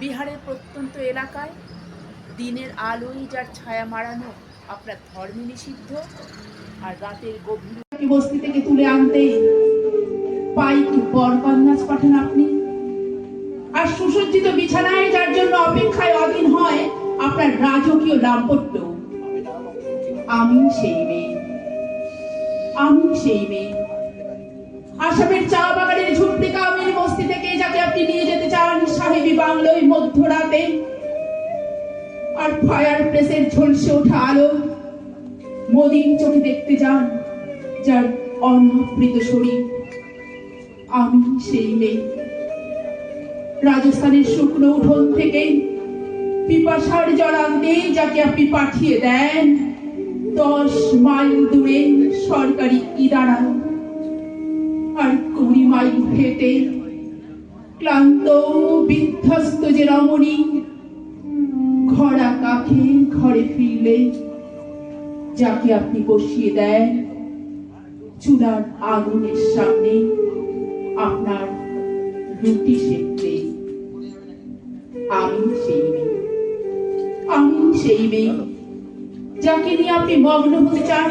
বিহারের প্রত্যন্ত এলাকায় দিনের আলোই যার ছায়া মারানো আপনার ধর্মে নিষিদ্ধ আর রাতের গভীর বস্তি থেকে তুলে আনতে পাইতু বরকন নাচ পাঠান আপনি। আর সুসজ্জিত বিছানায় যার জন্য অপেক্ষায় অধীন হয় আপনার রাজকীয় দাম্পত্য। আমি সেই মেয়ে। আমি সেই মেয়ে। আসামের চা বাগানের ঝুপড়ি কামিল বস্তি থেকে যাকে আপনি নিয়ে যেতে চান সাহেবি বাংলোয় মধ্যরাতে আর ফায়ার প্লেসের ঝলসে ওঠা আলো। মদিন চোখে দেখতে যান যার অনাবৃত শরীর। আমি সেই মেয়ে। রাজস্থানের শুকনো উঠোন থেকে পিপাসার জল আনতে যাকে আপনি পাঠিয়ে দেন, দশ মাইল দূরে সরকারি ইদারা। আর কুড়ি মাইল হেঁটে ক্লান্ত বিধ্বস্ত যে রমণী ঘরা কাকে ঘরে ফিরলে, যাকে আপনি বসিয়ে দেন চুলার আগুনের সামনে, আপনার রুটি সেকতে। আমি সেই মেয়ে। আমি সেই মেয়ে, যাকে নিয়ে আপনি মগ্ন হতে চান,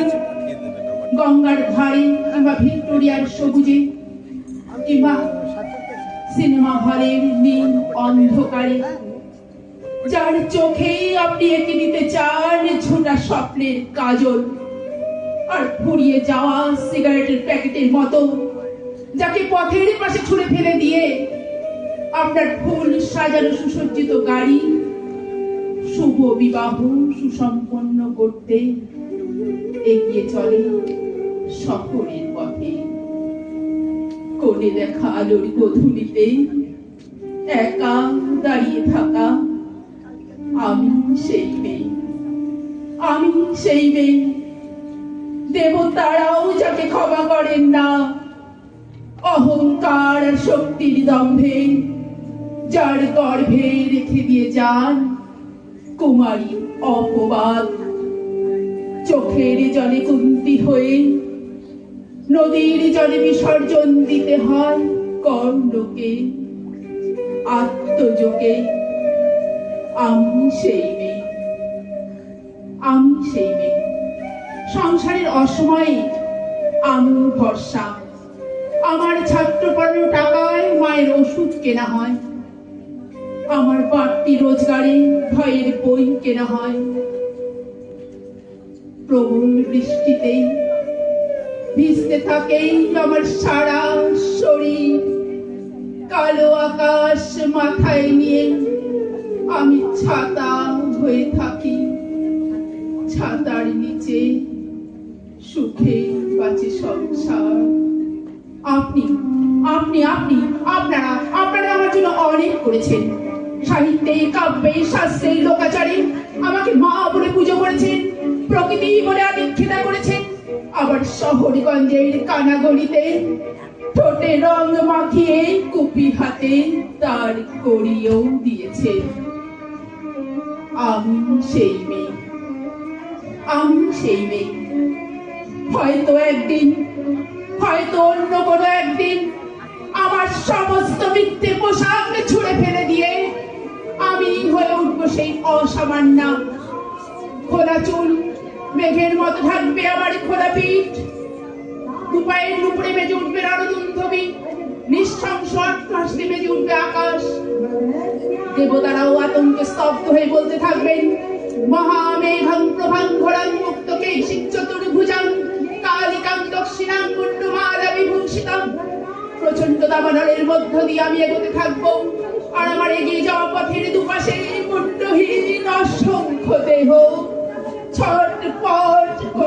গঙ্গার ধারে কিংবা ভিক্টোরিয়ার সবুজে, কিংবা সিনেমা হলের নীল অন্ধকারে। যার চোখেই আপনি এঁকে দিতে চান ছোটা স্বপ্নের কাজল, আর ফুরিয়ে যাওয়া সিগারেটের প্যাকেটের মতো, যাকে পথের পাশে ছুঁড়ে ফেলে দিয়ে আপনার ফুল সাজানো সুসজ্জিত গাড়ি শুভ বিবাহ সুসম্পন্ন করতে এগিয়ে চলে শহরের পথে। কোণে দেখা আলোর গধূলিতে একা দাঁড়িয়ে থাকা আমি সেই মেয়ে। আমি সেই মেয়ে। দেবতারাও যাকে ক্ষমা করেন না, অহংকার আর শক্তির দম্ভে যার গর্ভে রেখে দিয়ে যান কুমারী অপবাদ। চোখের জলে কুন্তি হয়ে নদীর জলে বিসর্জন দিতে হয় কর্ণকে আত্মযোগে। আমি সেই মেয়ে আমি সেই মেয়ে সংসারের অসময়ে আমি ভরসা। আমার ছাত্র পড়ানোর টাকায় মায়ের ওষুধ কেনা হয়। আমার বাড়তি রোজগারে ভয়ের বই কেনা হয়। প্রবল বৃষ্টিতে ভিজতে থাকে আমার সারা শরীর। কালো আকাশ মাথায় নিয়ে আমি ছাতা হয়ে থাকি। ছাতার নিচে সুখে বাঁচে সংসার। আপনি আপনি আপনি, আপনারা আপনারা আমার জন্য অনেক করেছেন। সাহিত্যে, কাব্যে, শাস্ত্রে, লোকাচারে আমাকে মা বলে পুজো করেছেন। প্রকৃতি বলে আদিক্ষেতা করেছেন আবার শহরগঞ্জের কানাগলিতে ঠোঁটে রং মাখিয়ে কুপি হাতে তার করিয়েও দিয়েছেন আমি সেই মেয়ে। আমি সেই মেয়ে। হয়তো একদিন, হয়তো অন্য কোনো একদিন আমার সমস্ত মিথ্যে পোশাক ছুঁড়ে ফেলে দিয়ে আমি হয়ে উঠবো সেই অসামান্য খোলা চুল মেঘের মতো থাকবে আমার খোলা পিঠ। দুপায়ের উপরে বেজে উঠবে রণদুন্ধবি নিঃশংস আত্মাসে বেজে উঠবে আকাশ। দেবতারাও আতঙ্কে স্তব্ধ হয়ে বলতে থাকবেন প্রভাং চতুর্ভুজাং কালিকাং দক্ষিণাং প্রচণ্ড দাবানলের মধ্য দিয়ে আমি এগোতে থাকব। আর আমার এগিয়ে যাওয়া পথের দুপাশে মুন্ডহীন অসংখ্য দেহ। ছটপট